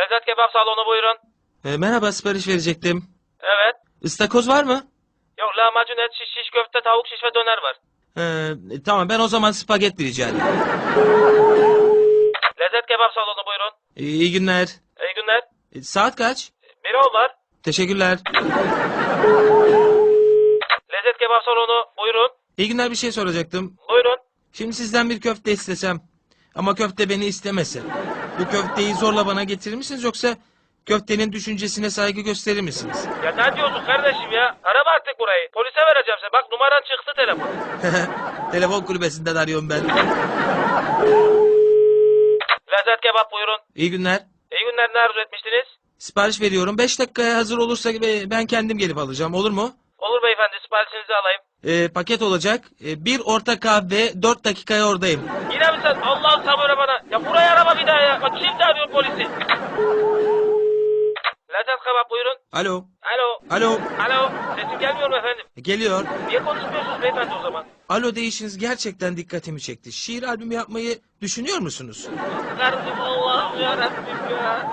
Lezzet kebap salonu buyurun. E, merhaba sipariş verecektim. Evet. Istakoz var mı? Yok lahmacun et şiş şiş köfte tavuk şiş ve döner var. E, tamam ben o zaman spagetti rica ederim. Lezzet kebap salonu buyurun. E, iyi günler. İyi günler. E, saat kaç? Bir ol var. Teşekkürler. Lezzet kebap salonu buyurun. İyi günler bir şey soracaktım. Buyurun. Şimdi sizden bir köfte istesem ama köfte beni istemese. Bu köfteyi zorla bana getirir misiniz yoksa köftenin düşüncesine saygı gösterir misiniz? Ya ne diyorsun kardeşim ya? Arama artık burayı. Polise vereceğim seni. Bak numaran çıktı telefon. Telefon kulübesinden arıyorum ben. Lezzet kebap buyurun. İyi günler. İyi günler ne arzu etmiştiniz? Sipariş veriyorum. 5 dakikaya hazır olursa be- ben kendim gelip alacağım. Olur mu? Olur beyefendi siparişinizi alayım. Ee, paket olacak. Ee, bir orta kahve 4 dakikaya oradayım. Yine mi sen? Allah'ın sabırı bana. Ya buraya arama bir daha ya. Bak şimdi arıyor polisi. Lezzet kebap buyurun. Alo. Alo. Alo. Alo. Sesim gelmiyor mu efendim? Geliyor. Niye konuşmuyorsunuz beyefendi o zaman? Alo değişiniz gerçekten dikkatimi çekti. Şiir albümü yapmayı düşünüyor musunuz? Kardeşim Allah'ım yarabbim ya.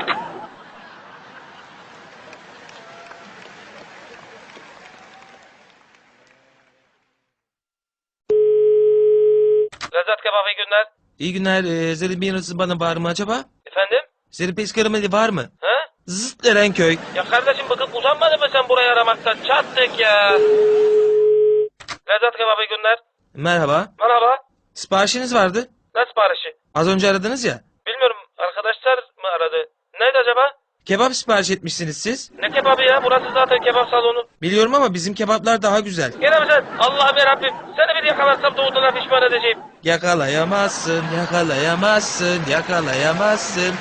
Lezzet kebap iyi günler. İyi günler. Ee, Zeribinası bana var mı acaba? Efendim? Zeripes karameli var mı? He? Zıt Erenköy. Ya kardeşim bakıp uzanmadın mı sen burayı aramaktan? Çattık ya. Lezzet kebap iyi günler. Merhaba. Merhaba. Siparişiniz vardı. Ne siparişi? Az önce aradınız ya. Bilmiyorum arkadaşlar mı aradı? Neydi acaba? Kebap sipariş etmişsiniz siz. Ne kebabı ya? Burası zaten kebap salonu. Biliyorum ama bizim kebaplar daha güzel. Gene mi sen? Allah'ım yarabbim. Seni bir yakalarsam doğduğuna pişman edeceğim. Yakalayamazsın, yakalayamazsın, yakalayamazsın.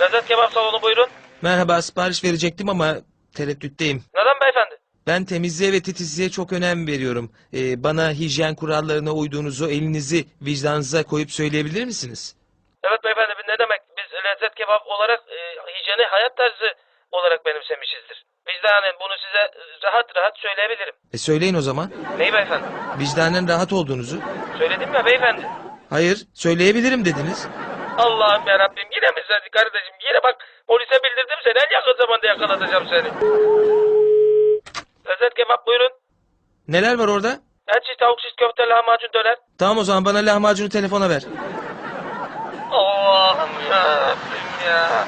Lezzet kebap salonu buyurun. Merhaba sipariş verecektim ama tereddütteyim. Neden beyefendi? Ben temizliğe ve titizliğe çok önem veriyorum. Ee, bana hijyen kurallarına uyduğunuzu elinizi vicdanınıza koyup söyleyebilir misiniz? Evet beyefendi ne demek? Biz lezzet kebap olarak e, hijyeni hayat tarzı olarak benimsemişizdir. Vicdanen bunu size rahat rahat söyleyebilirim. E söyleyin o zaman. Neyi beyefendi? Vicdanen rahat olduğunuzu. Söyledim ya beyefendi. Hayır, söyleyebilirim dediniz. Allah'ım yarabbim yine mi sen kardeşim? Yine bak polise bildirdim seni en yakın zamanda yakalatacağım seni. Lezzet kebap buyurun. Neler var orada? Şiş, tavuk şiş, köfte, lahmacun, döner. Tamam o zaman bana lahmacunu telefona ver. Allah'ım yarabbim ya.